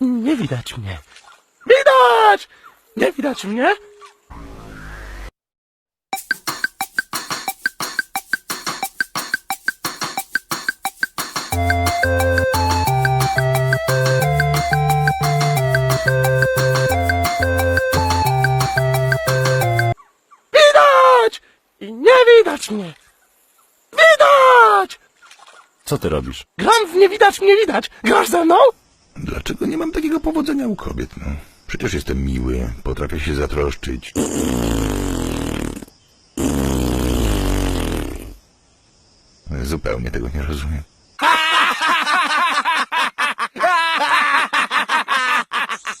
Nie widać mnie. Widać! Nie widać mnie? Widać! I nie widać mnie. Widać! Co ty robisz? Gram w nie widać, mnie widać. Grasz ze mną? Dlaczego nie mam takiego powodzenia u kobiet, no? Przecież jestem miły, potrafię się zatroszczyć. Zupełnie tego nie rozumiem.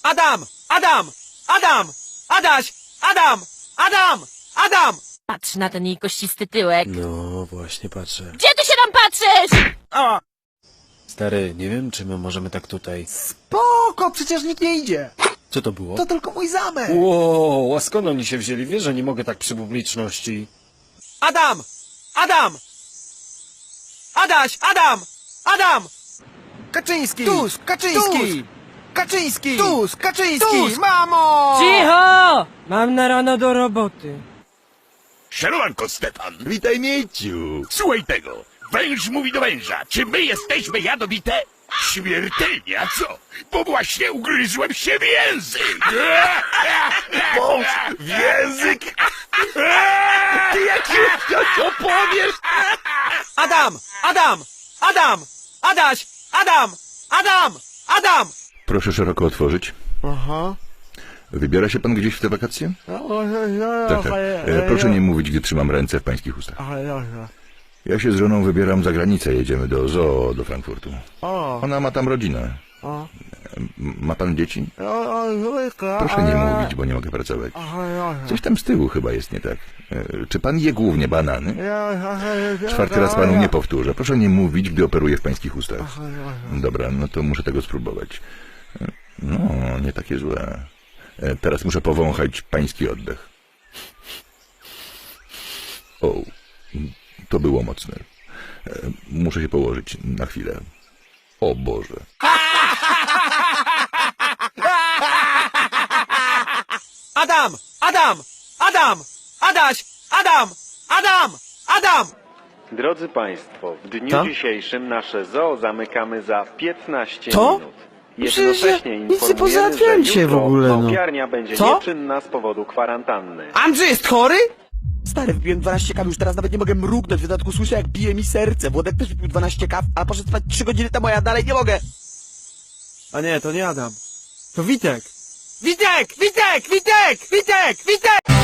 Adam! Adam! Adam! Adaś! Adam! Adam! Adam! Patrz na ten jej kościsty tyłek. No, właśnie patrzę. Gdzie ty się tam patrzysz? O! Stary, nie wiem, czy my możemy tak tutaj... Spoko, przecież nikt nie idzie. Co to było? To tylko mój zamek. Wow, a skąd oni się wzięli? Wiesz, że nie mogę tak przy publiczności. Adam! Adam! Adaś! Adam! Adam! Kaczyński! Tusk! Kaczyński! Kaczyński! Tusk! Kaczyński! Tusk! Mamo! Cicho! Mam na rano do roboty. Sierowanko, Stefan! Witaj, Mieciu! Słuchaj tego. Węż mówi do węża. Czy my jesteśmy jadowite? Śmiertelnie, a co? Bo właśnie ugryzłem się w język. Wąż w język! Ty jak się to powiesz? Adam! Adam! Adam! Adaś! Adam! Adam! Adam! Proszę szeroko otworzyć. Aha. Wybiera się pan gdzieś w te wakacje? Tak, tak. E, proszę nie mówić, gdy trzymam ręce w pańskich ustach. Ja się z żoną wybieram za granicę, jedziemy do zoo, do Frankfurtu. Ona ma tam rodzinę. M- Ma pan dzieci? Proszę nie mówić, bo nie mogę pracować. Coś tam z tyłu chyba jest nie tak. E, Czy pan je głównie banany? Czwarty raz panu nie powtórzę. Proszę nie mówić, gdy operuję w pańskich ustach. Dobra, no to muszę tego spróbować. E, No, nie takie złe. E, Teraz muszę powąchać pański oddech. O, to było mocne. E, Muszę się położyć na chwilę. O Boże. Adam! Adam! Adam! Adaś! Adam! Adam! Adam! Drodzy Państwo, w dniu Co? dzisiejszym nasze zoo zamykamy za 15 Co? minut. Przecież ja Jednocześnie nic nie informujemy, pozałatwiałem że dzisiaj w jutro ogóle, no. małpiarnia będzie Co? nieczynna z powodu kwarantanny. Andrzej jest chory? Stary, wypiłem 12 kaw, już teraz nawet nie mogę mrugnąć, w dodatku słyszę jak bije mi serce. Włodek też wypił 12 kaw, a poszedł spać 3 godziny temu, a ja dalej nie mogę. A nie, to nie Adam. To Witek! Witek! Witek! Witek! Witek! Witek!